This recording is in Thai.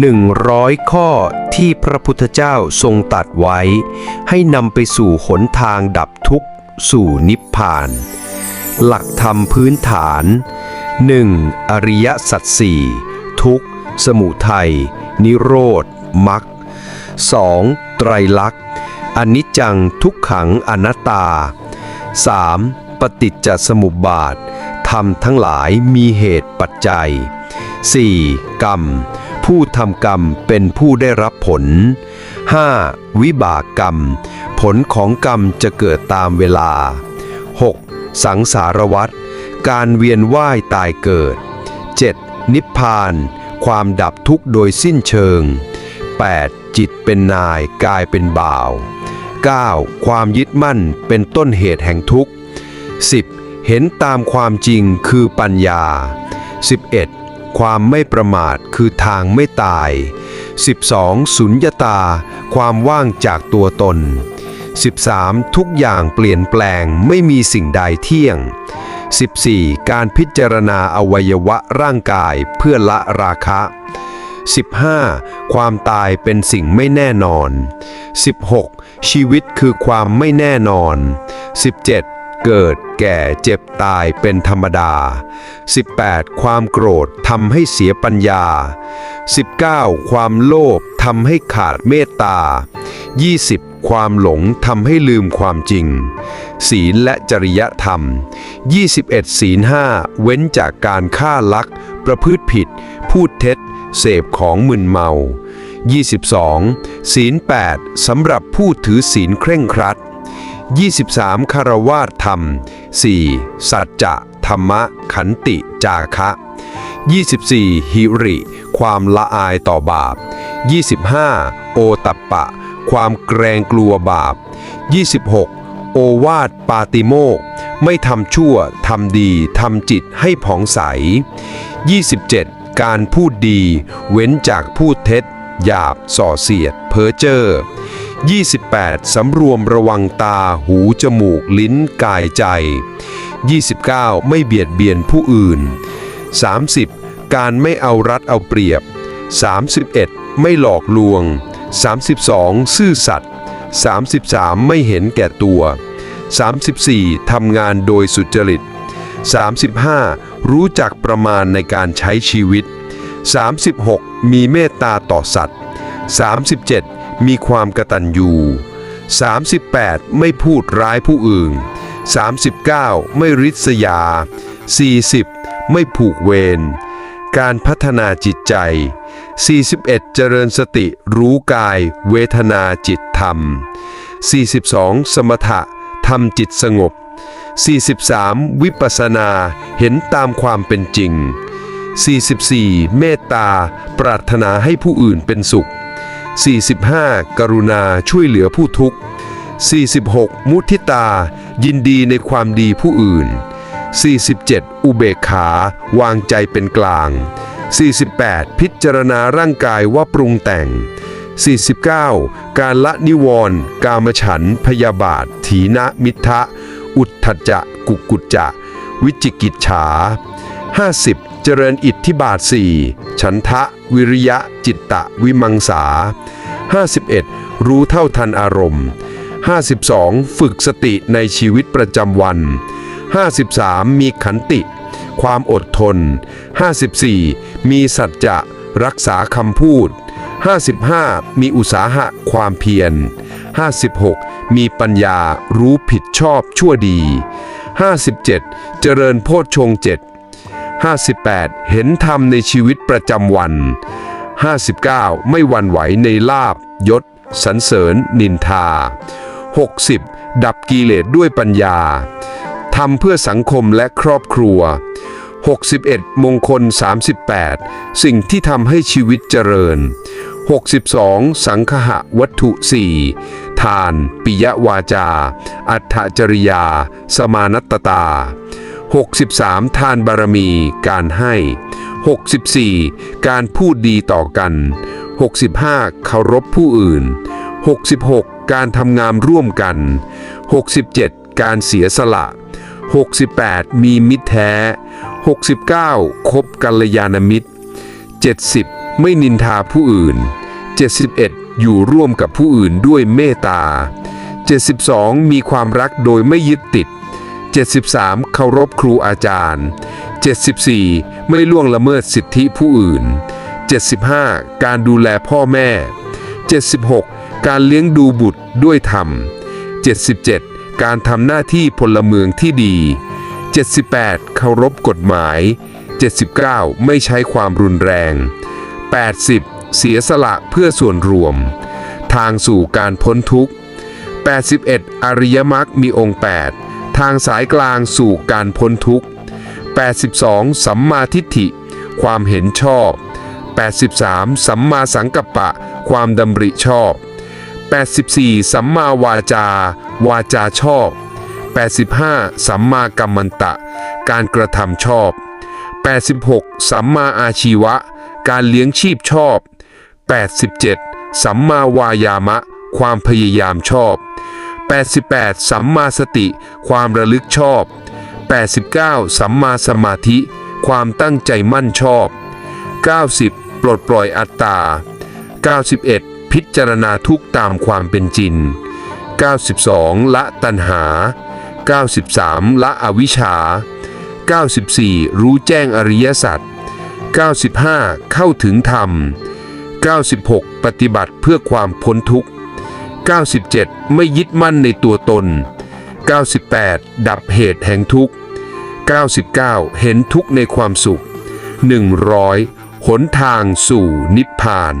หนึ่งร้อยข้อที่พระพุทธเจ้าทรงตัดไว้ ให้นำไปสู่หนทางดับทุกข์ สู่นิพพาน หลักธรรมพื้นฐาน 1. อริยสัจสี่ทุกข์ สมุทัย นิโรธมรรค 2. ไตรลักษณ์อนิจจังทุกขังอนัตตา 3. ปฏิจจสมุปบาทธรรมทั้งหลายมีเหตุปัจจัย 4. กรรม ผู้ทำกรรมเป็นผู้ได้รับผล 5. วิบากกรรม ผลของกรรมจะเกิดตามเวลา 6. สังสารวัฏการเวียนว่ายตายเกิด 7. นิพพาน ความดับทุกข์โดยสิ้นเชิง 8. จิตเป็นนายกายเป็นบ่าว 9. ความยึดมั่นเป็นต้นเหตุแห่งทุกข์ 10. เห็นตามความจริงคือปัญญา 11. ความไม่ประมาทคือทางไม่ตาย 12. สุญญตา ความว่างจากตัวตน 13. ทุกอย่างเปลี่ยนแปลงไม่มีสิ่งใดเที่ยง 14. การพิจารณาอวัยวะร่างกายเพื่อละราคะ 15. ความตายเป็นสิ่งไม่แน่นอน 16. ชีวิตคือความไม่แน่นอน 17. เกิดแก่เจ็บตายเป็นธรรมดา 18. ความโกรธทำให้เสียปัญญา 19. ความโลภทำให้ขาดเมตตา 20. ความหลงทำให้ลืมความจริง ศีลและจริยธรรม 21 ศีลห้าเว้นจากการฆ่าลัก ประพฤติผิด พูดเท็จ เสพของมึนเมา 22. ศีล 8 สำหรับผู้ถือศีลเคร่งครัด 23. คารวาสธรรม 4. สัจจะธรรมะ ขันติจาคะ 24. หิริ ความละอายต่อบาป 25. โอตัปปะ ความเกรงกลัวบาป 26. โอวาทปาติโมก ไม่ทำชั่ว ทำดี ทำจิตให้ผ่องใส 27. การพูดดี เว้นจากพูดเท็จ หยาบส่อเสียด เพ้อเจ้อ 28. สำรวมระวังตา หู จมูก ลิ้น กายใจ 29. ไม่เบียดเบียนผู้อื่น 30. การไม่เอารัดเอาเปรียบ 31. ไม่หลอกลวง 32. ซื่อสัตย์ 33. ไม่เห็นแก่ตัว 34. ทำงานโดยสุจริต 35. รู้จักประมาณในการใช้ชีวิต 36. มีเมตตาต่อสัตว์ 37. มีความกระตัญญู 38. ไม่พูดร้ายผู้อื่น 39. ไม่ริษยา 40. ไม่ผูกเวร การพัฒนาจิตใจ 41. เจริญสติรู้กาย เวทนาจิตธรรม 42. สมถะทำจิตสงบ 43. วิปัสสนาเห็นตามความเป็นจริง 44. เมตตา ปรารถนาให้ผู้อื่นเป็นสุข 45. กรุณาช่วยเหลือผู้ทุกข์ 46. มุทิตา ยินดีในความดีผู้อื่น 47. อุเบกขา วางใจเป็นกลาง 48. พิจารณาร่างกายว่าปรุงแต่ง 49. การละนิวรณ์กามฉัน พยาบาท ถีนะมิทะ อุทธัจจะ กุกุจจะ วิจิกิจฉา 50. เจริญอิทธิบาทสี่ฉันทะ วิริยะ จิตตะ วิมังสา 51. รู้เท่าทันอารมณ์ 52. ฝึกสติในชีวิตประจำวัน 53. มีขันติ ความอดทน 54. มีสัจจะรักษาคำพูด 55. มีอุตสาหะความเพียร 56. มีปัญญารู้ผิดชอบชั่วดี 57. เจริญโพชฌงเจ็ด 58. เห็นธรรมในชีวิตประจำวัน 59. ไม่หวั่นไหวในลาบยศสรรเสริญ นินทา 60. ดับกิเลสด้วยปัญญาทำเพื่อสังคมและครอบครัว 61. มงคล 38 สิ่งที่ทำให้ชีวิตเจริญ 62. สังคหะวัตถุ 4 ทาน ปิยวาจา อัตถจริยา สมานัตตา 63. ทานบารมีการให้ 64. การพูดดีต่อกัน 65. เคารพผู้อื่น 66. การทำงานร่วมกัน 67. การเสียสละ 68. มีมิตรแท้ 69. คบกัลยาณมิตร 70. ไม่นินทาผู้อื่น 71 อยู่ร่วมกับผู้อื่นด้วยเมตตา 72 มีความรักโดยไม่ยึดติด 73 เคารพครูอาจารย์ 74 ไม่ล่วงละเมิดสิทธิผู้อื่น 75 การดูแลพ่อแม่ 76 การเลี้ยงดูบุตรด้วยธรรม 77 การทำหน้าที่พลเมืองที่ดี 78 เคารพกฎหมาย 79 ไม่ใช้ความรุนแรง 80 เสียสละเพื่อส่วนรวม ทางสู่การพ้นทุกข์ 81 อริยมรรคมีองค์ 8 ทางสายกลางสู่การพ้นทุกข์ 82 สัมมาทิฏฐิ ความเห็นชอบ 83 สัมมาสังกัปปะ ความดำริชอบ 84 สัมมาวาจา วาจาชอบ 85 สัมมากัมมันตะ การกระทำชอบ 86 สัมมาอาชีวะ การเลี้ยงชีพชอบ 87 สัมมาวายามะ ความพยายามชอบ 88 สัมมาสติ ความระลึกชอบ 89 สัมมาสมาธิ ความตั้งใจมั่นชอบ 90 ปลดปล่อยอัตตา 91 พิจารณาทุกตามความเป็นจริง 92 ละตัณหา 93 ละอวิชชา 94 รู้แจ้งอริยสัจ 95 เข้าถึงธรรม 96 ปฏิบัติเพื่อความพ้นทุกข์ 97 ไม่ยึดมั่นในตัวตน 98 ดับเหตุแห่งทุกข์ 99 เห็นทุกข์ในความสุข 100 หนทางสู่นิพพาน